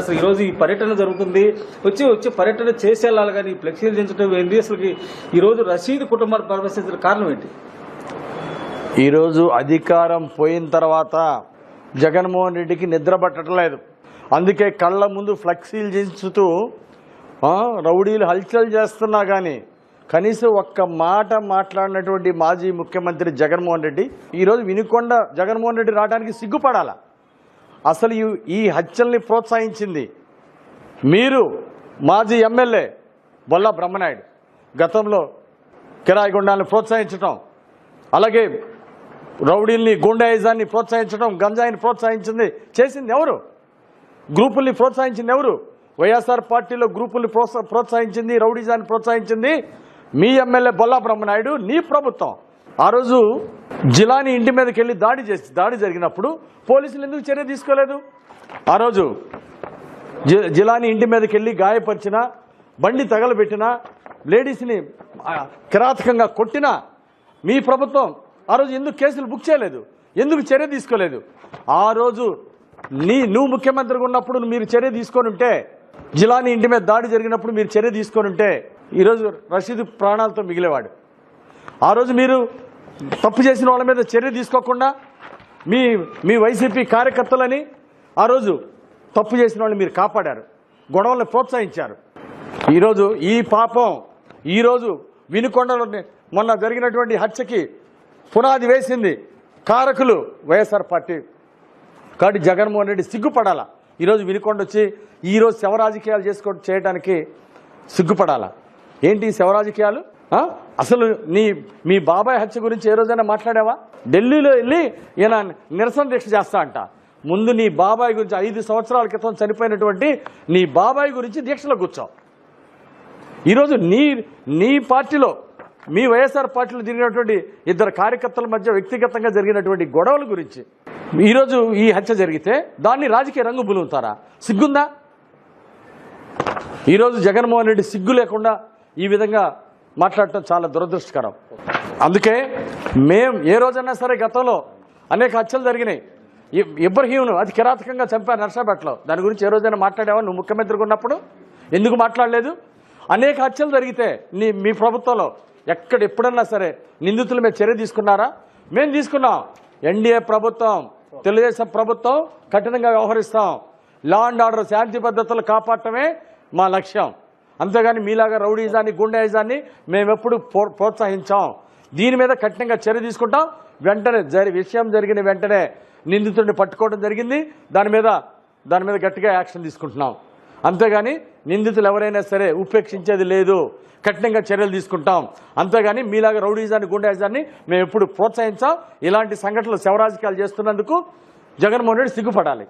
అసలు ఈరోజు ఈ పర్యటన జరుగుతుంది. వచ్చి వచ్చి పర్యటన చేసేలా కానీ ఫ్లెక్సీలు దించడం ఏంటి అసలు ఈరోజు రషీద్ కుటుంబాన్ని ప్రవేశించిన కారణం ఏంటి? ఈరోజు అధికారం పోయిన తర్వాత జగన్మోహన్ రెడ్డికి నిద్ర పట్టట్లేదు అందుకే కళ్ళ ముందు ఫ్లెక్సీలు దించుతూ రౌడీలు హల్చల్ చేస్తున్నా కానీ కనీసం ఒక్క మాట మాట్లాడినటువంటి మాజీ ముఖ్యమంత్రి జగన్మోహన్ రెడ్డి ఈరోజు వినుకొండ జగన్మోహన్ రెడ్డి రావడానికి సిగ్గుపడాలా? అసలు ఈ- ఈ హత్యల్ని ప్రోత్సహించింది మీరు మాజీ ఎమ్మెల్యే బొల్ల బ్రహ్మనాయుడు. గతంలో కిరాయి గుండాలను ప్రోత్సహించటం అలాగే రౌడీల్ని గుండాయిజాన్ని ప్రోత్సహించడం గంజాయిని ప్రోత్సహించింది చేసింది ఎవరు? గ్రూపుల్ని ప్రోత్సహించింది ఎవరు? వైఎస్ఆర్ పార్టీలో గ్రూపుల్ని ప్రోత్సహించింది రౌడీజాన్ని ప్రోత్సహించింది మీ ఎమ్మెల్యే బొల్లా బ్రహ్మనాయుడు నీ ప్రభుత్వం. ఆ రోజు జిలాని ఇంటి మీదకి వెళ్ళి దాడి చేసి దాడి జరిగినప్పుడు పోలీసులు ఎందుకు చర్య తీసుకోలేదు? ఆ రోజు జి- జిలాని ఇంటి మీదకి వెళ్ళి గాయపరిచిన బండి తగలబెట్టిన లేడీస్ని కిరాతకంగా కొట్టిన మీ ప్రభుత్వం ఆ రోజు ఎందుకు కేసులు బుక్ చేయలేదు? ఎందుకు చర్య తీసుకోలేదు? ఆ రోజు నీ నువ్వు ముఖ్యమంత్రిగా ఉన్నప్పుడు మీరు చర్య తీసుకొని ఉంటే జిలాని ఇంటి మీద దాడి జరిగినప్పుడు మీరు చర్య తీసుకొని ఉంటే ఈరోజు రషీద్ ప్రాణాలతో మిగిలేవాడు. ఆ రోజు మీరు తప్పు చేసిన వాళ్ళ మీద చర్య తీసుకోకుండా మీ మీ వైసీపీ కార్యకర్తలని ఆ రోజు తప్పు చేసిన వాళ్ళని మీరు కాపాడారు. గొడవలను ప్రోత్సహించారు. ఈరోజు ఈ పాపం ఈరోజు వినుకొండలో మొన్న జరిగినటువంటి హత్యకి పునాది వేసింది కారకులు వైఎస్ఆర్ పార్టీ. కాబట్టి జగన్మోహన్ రెడ్డి సిగ్గుపడాలా. ఈరోజు వినుకొండ వచ్చి ఈరోజు శవరాజకీయాలు చేసుకో చేయడానికి సిగ్గుపడాలా. ఏంటి శవరాజకీయాలు శవ రాజకీయాలు? అసలు నీ మీ బాబాయ్ హత్య గురించి ఏ రోజైనా మాట్లాడావా? ఢిల్లీలో వెళ్ళి ఈయన నిరసన దీక్ష చేస్తా అంట. ముందు నీ బాబాయ్ గురించి ఐదు సంవత్సరాల క్రితం చనిపోయినటువంటి నీ బాబాయ్ గురించి దీక్షలో కూర్చో. ఈరోజు నీ నీ పార్టీలో మీ వైఎస్ఆర్ పార్టీలో జరిగినటువంటి ఇద్దరు కార్యకర్తల మధ్య వ్యక్తిగతంగా జరిగినటువంటి గొడవల గురించి ఈరోజు ఈ హత్య జరిగితే దాన్ని రాజకీయ రంగు బులుగుతారా? సిగ్గుందా? ఈరోజు జగన్మోహన్ రెడ్డి సిగ్గు లేకుండా ఈ విధంగా మాట్లాడటం చాలా దురదృష్టకరం. అందుకే మేం ఏ రోజైనా సరే గతంలో అనేక హత్యలు జరిగినాయి. ఇ- ఇబ్రహీంను అతి కిరాతకంగా చంపారు నర్సాపేటలో. దాని గురించి ఏ రోజైనా మాట్లాడావా నువ్వు ముఖ్యమంత్రిగా ఉన్నప్పుడు? ఎందుకు మాట్లాడలేదు? అనేక హత్యలు జరిగితే నీ మీ ప్రభుత్వంలో ఎక్కడ ఎప్పుడన్నా సరే నిందితుల మీద చర్య తీసుకున్నారా? మేము తీసుకున్నాం. ఎన్డీఏ ప్రభుత్వం తెలుగుదేశం ప్రభుత్వం కఠినంగా వ్యవహరిస్తాం. లా అండ్ ఆర్డర్ శాంతి భద్రతలు కాపాడటమే మా లక్ష్యం. అంతేగాని మీలాగా రౌడీజాన్ని గుండెజాన్ని మేమెప్పుడు ప్రో- ప్రోత్సహించాం. దీని మీద కఠినంగా చర్య తీసుకుంటాం. వెంటనే జరి విషయం జరిగిన వెంటనే నిందితుడిని పట్టుకోవడం జరిగింది. దాని మీద దాని మీద గట్టిగా యాక్షన్ తీసుకుంటున్నాం. అంతేగాని నిందితులు ఎవరైనా సరే ఉపేక్షించేది లేదు. కఠినంగా చర్యలు తీసుకుంటాం. అంతేగాని మీలాగా రౌడీజాన్ని గుండెజాన్ని మేము ఎప్పుడు ప్రోత్సహించాం. ఇలాంటి సంఘటనలు శవరాజకీయాలు చేస్తున్నందుకు జగన్మోహన్ రెడ్డి సిగ్గుపడాలి.